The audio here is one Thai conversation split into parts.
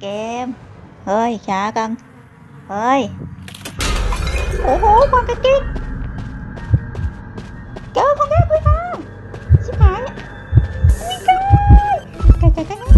เกม เฮ้ย ช้ากันเฮ้ย โอ้โหความกระจิกเจอคนแรกเลยค่ะชิบหายไม่ใช่ไก่ไก่ไก่ไก่หนู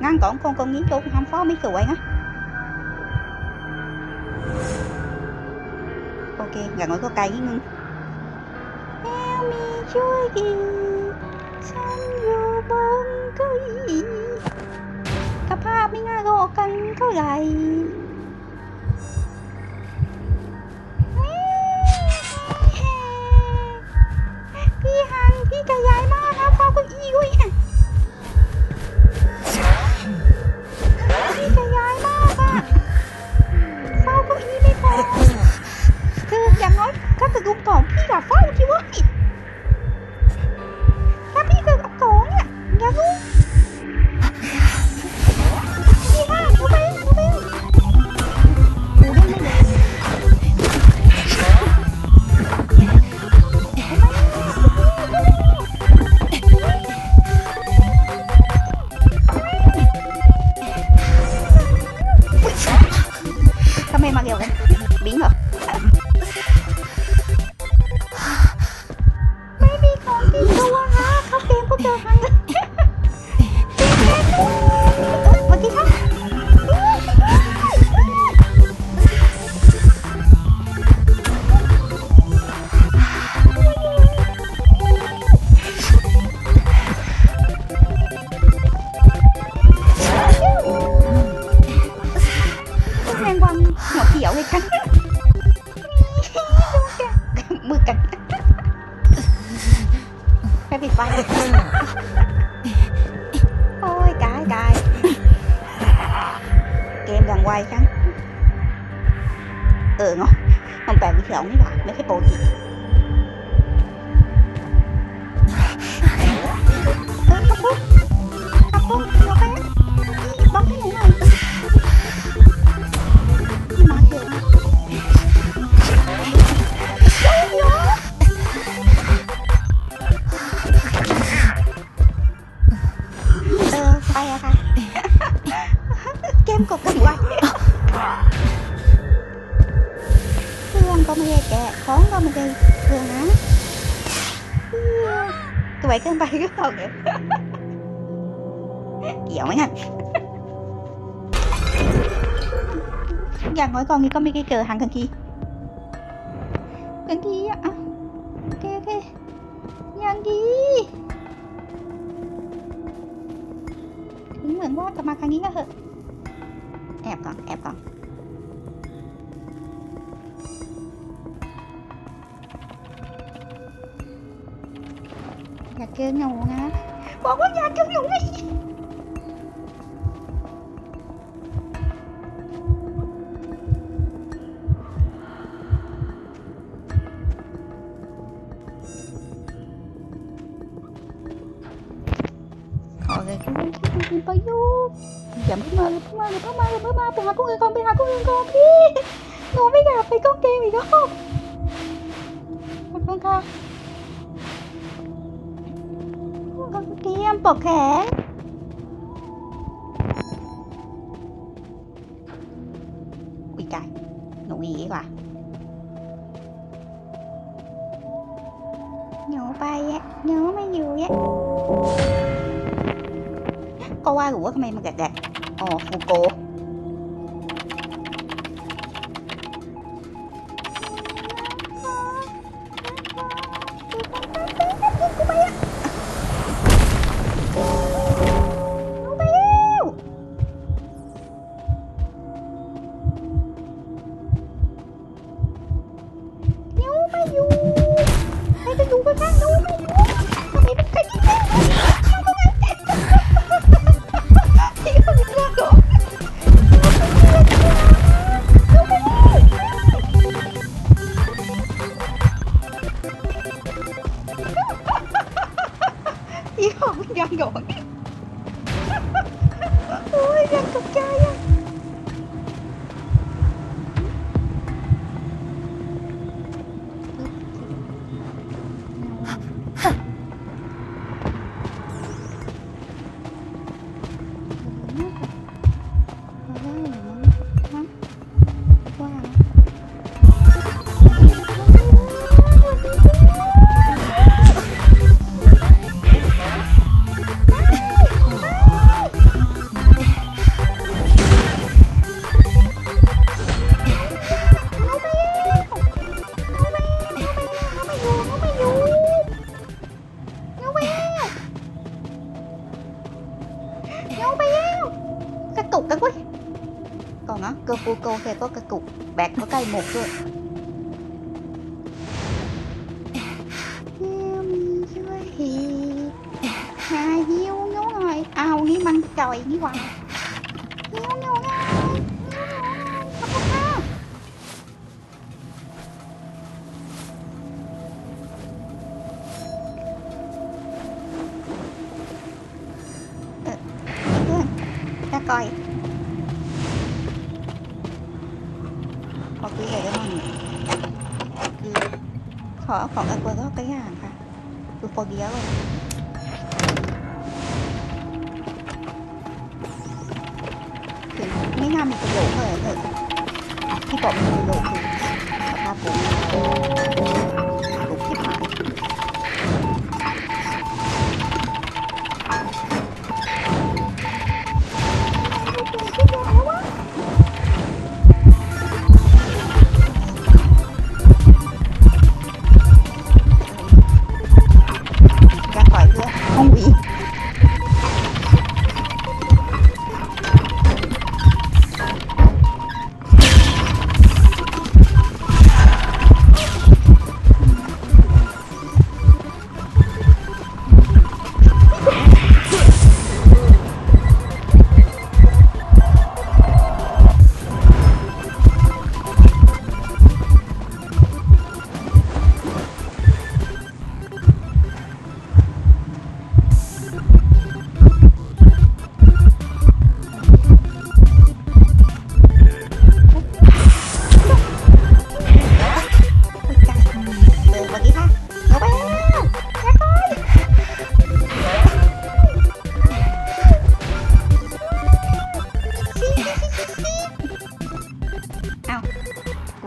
ngăn cản con con nghiến chung không có mấy cười á ok gần ngồi có cây với ngưng Help me ช่วยดีฉันอยู่บนเก้าอี้กับภาพไม่ง่ายก็ น้อยถ้าเกิด อย่างน้อยกองนี้ก็ไม่ได้เจอหางกันทีกันทีอะอะโอเคโอเคย่างดีถึงเหมือนว่าจะมาครั้งนี้ก็เถอะแอบก่อนแอบก่อนอยากเจอหนูนะบอกว่าอยากเจอหนูไง หนูไม่อยากไปก็เกมอีกแล้วขอบคุณค่ะเกมปอกแขนอุ้ยไก่หนูหนีกว่าหนูไปอะหนูไม่อยู่อะก็ว่าอยู่ว่าทำไมมันแดกๆอ๋อฟูโก แกก็กระตุกแบกก็ใกล้หมกด้วยเฮียวมีช่วยหายิ้วหน่อย เอานี่มันจ่อยนี่หว่าหิ้วเงี้ยว ขอของอากวยก็กระย่างค่ะคือโฟเดียเลยคือไม่น่ามีประโยชน์เลยเลยที่บอกมีประโยชน์คือสภาพผม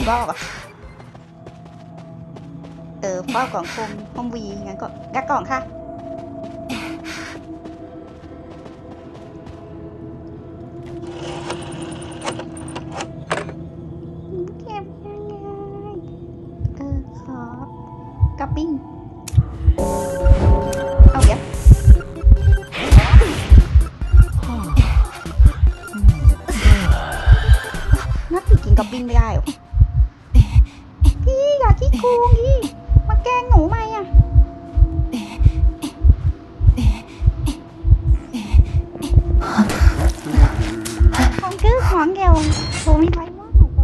บอกอะเออพ่อของคมห้องวีงั้นก็กระกล่องค่ะ ยวโทรไม่ไหวว่าหนูโต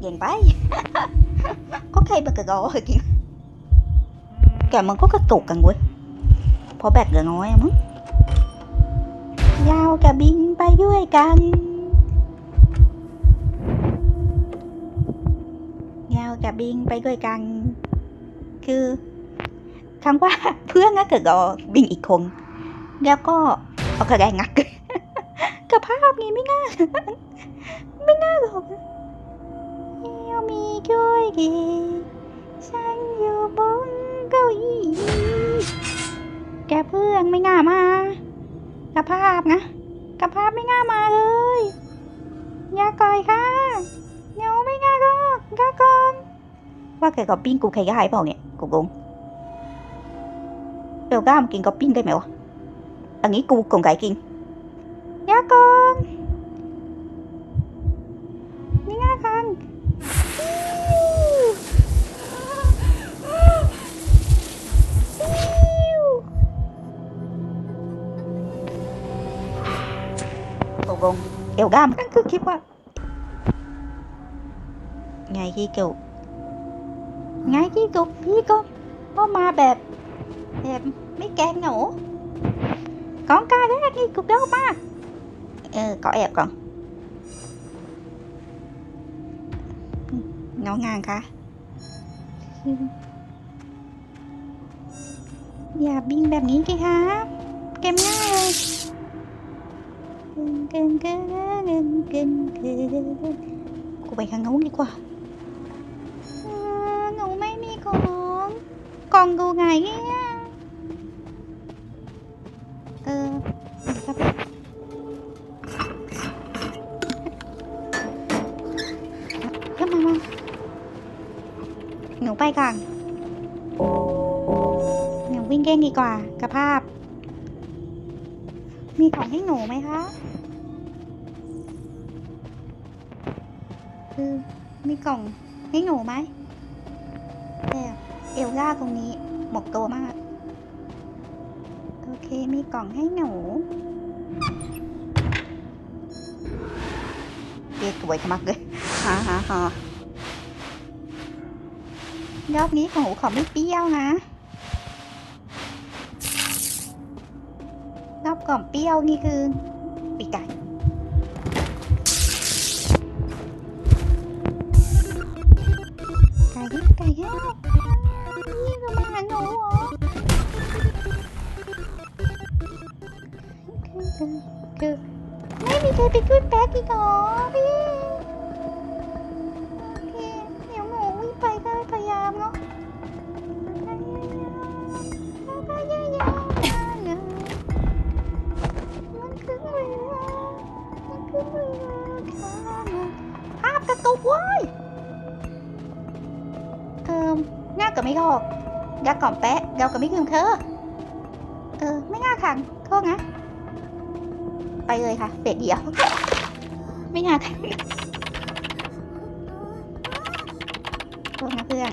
เย็นไป có khi mà cà gò hơi kìa Cả mình có cái tụt càng quên Phó bạc gần ngồi em á Giao cả biên bay dưới กันยาวกับบินไปด้วยกันคือคำว่าเพื่อนก็เกิดกับบินอีกคนแล้วก็เอากระไดงัก กับภาพนี้ไม่น่าไม่น่าหรอกเฮียวมีช่วยดีฉันอยู่บนเก้าอี้แกเพื่อนไม่น่ามากระภาพนะกระภาพไม่ง่ามาเลยยาก่อยค่ะเดี๋ยวไม่ง่าก็กาก่อนว่าแกกับปิ้งกูใครก็หายเปล่าเนี่ยกูงงเบลก้ามกินกับปิ้งได้ไหมวะอันนี้กู cùng ไก่กินาก่อนนี่ง่ากันกูงงเอลก้ามนั่นคือคิดว่าไงที่เกูไงที่เกูพี่ก็ก็มาแบบแบบไม่แกงหนูก้องกาแรกนี่กูเด้ามา เออ có แอบก่อนเงางานคะอย่าบิงแบบนี้สิคะเกมง่ายเลยเกินเกินเกินเกินเกินเกินกูไปข้างโน้นดีกว่าหนูไม่มีของกล่องกูไง ไปก่อนหนูวิ่งเก้งดีกว่ากระภาพ มีของให้หนูไหมคะคือมีกล่องให้หนูไหมแต่เอลล่าตรงนี้หมกตัวมาก โอเคมีกล่องให้หนูเรียกสวยขมักเลยฮ่าฮ่าฮ่า รอบนี้ของหูขอไม่เปรี้ยวนะ รอบก่อนเปรี้ยวนี่คือปีกไก่ไก่แห้ไก่แห้นี่ก็มาหาหนูเหรอคือคือไม่มีใครไปขึ้นแป๊กอีกหรอพี่ พยายามเนาะพยายามพยายามนะมันคือเวลามันคือเวลาค่ะภาพกระตุกเว้ยเออง่ายกับไม่หอกยากล่อมแปะเดากับไม่คืมเธอ เออ ไม่ง่ายค่ะโทษนะ ไปเลยค่ะเป็ดเดียว ไม่ง่ายค่ ทษนะเพื่อน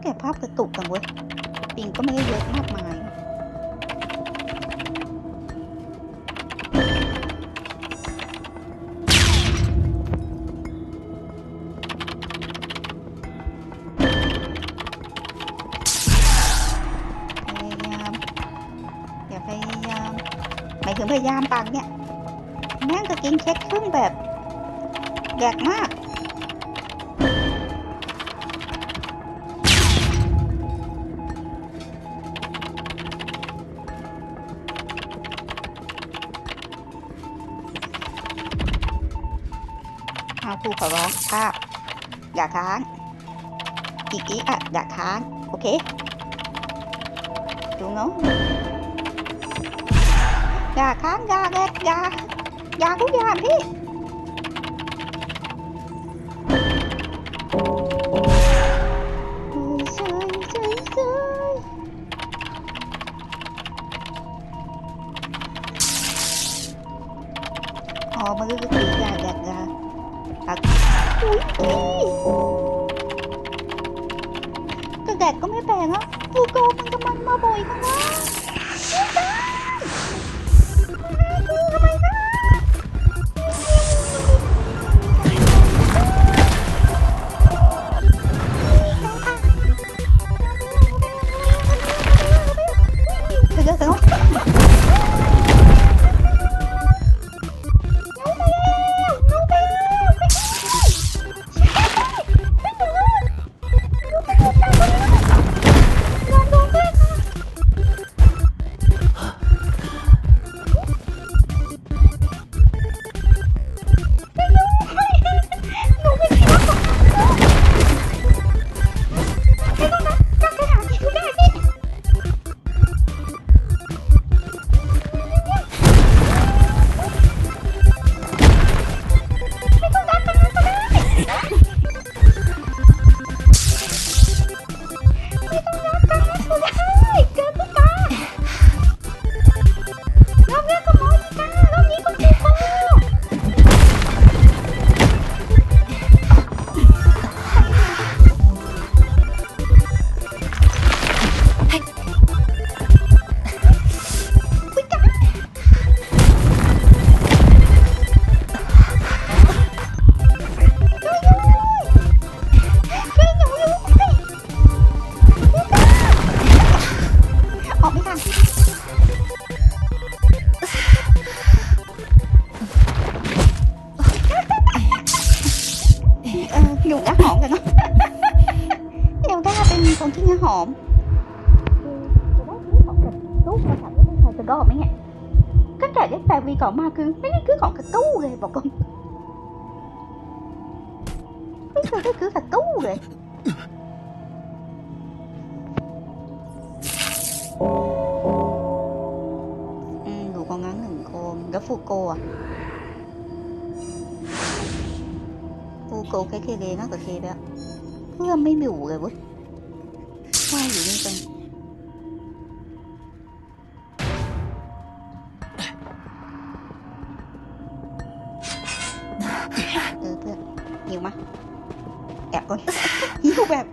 แกภาพกระตุกกันเว้ยปิงก็ไม่ได้เยอะมากมายพยายามอย่าพยายามหมายถึงพยายามปากเนี่ย แม่งจะกินเค้กครึ่งแบบแดกมาก ครูขอร้องภาพอย่าค้างอีกอีอะอย่าค้าง โอเค ดูเงาอย่าค้างอย่าเล็ดอย่าอย่าทุกอย่างพี่อ๋มือ Ui ui ก็แดดก็ไม่แปลงอะกูโกมันกำลังมาบ่อยข้างล่างกู อมจะได้ซื้อของกับตู้มาถามว่าเป็นใครจะรอบไหมเนี่ยก็แกะได้แปลวีก่อนมา ควายหรือไม่เป็นเออเพื่อนหิวมะแอบก่อนหิวแบบ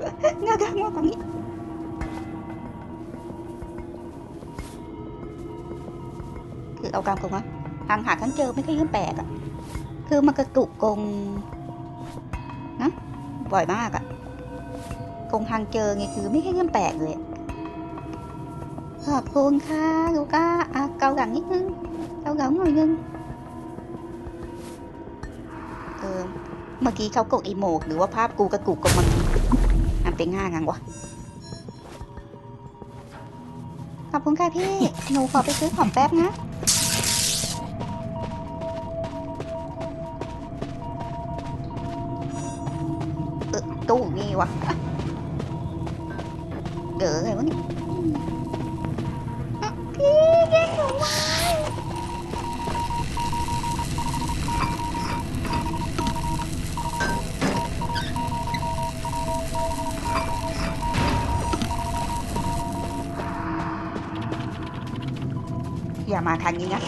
ง่ากงงอกตรงนี้คือเอากางกลงนะทางหาทั้งเจอไม่ค่อยยื่นแปลกอะคือมันกระตุกกงนะบ่อยมากอะ กงทางเจอไงคือไม่ค่อยยื่อนแปลกเลย ขอบคุณค่ะลูก้าอะเกาหลังนิดนึงเกาหลังหน่อยนึงเออเมื่อกี้เขากดอีโมกหรือว่าภาพกูกระตุกกงมันอันเป็นง่างังวะขอบคุณค่ะพี่ หนูขอไปซื้อของแป๊บนะเออตู้นี่วะ เด๋อไงวะเนี่อะพี่แย่งหนูไว้อย่ามาทางนี้นะ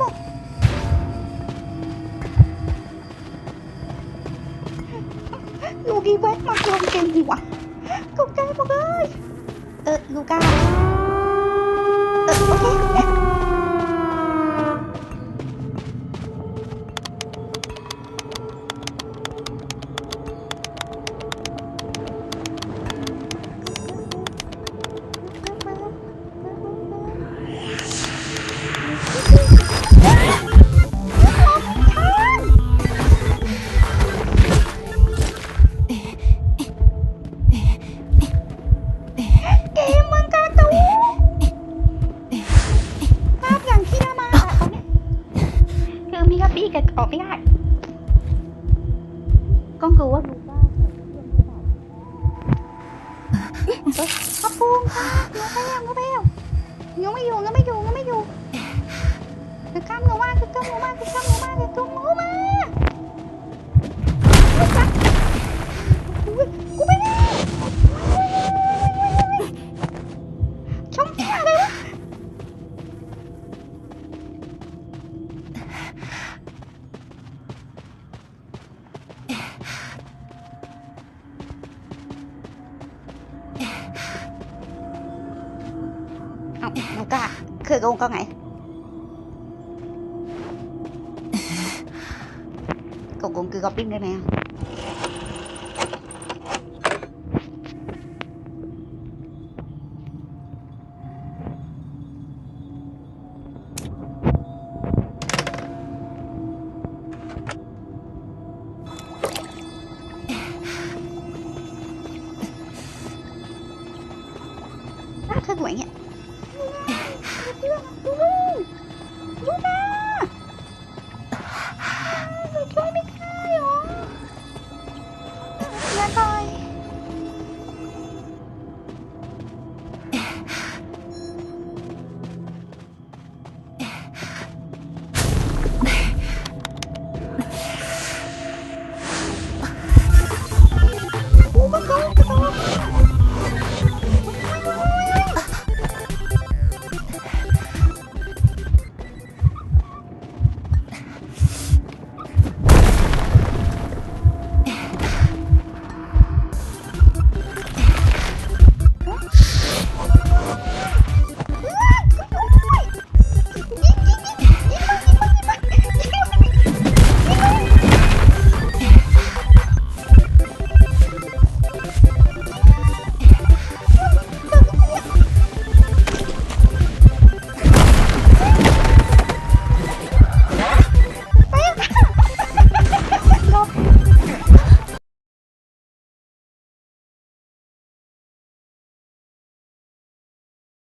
ตกลูกีเวทมาโดนเกมดีว่ะตกใจหมดเลยเออ ลูก้า ช่องเที่ยอะไรวะเอาหนู 快滚呀诶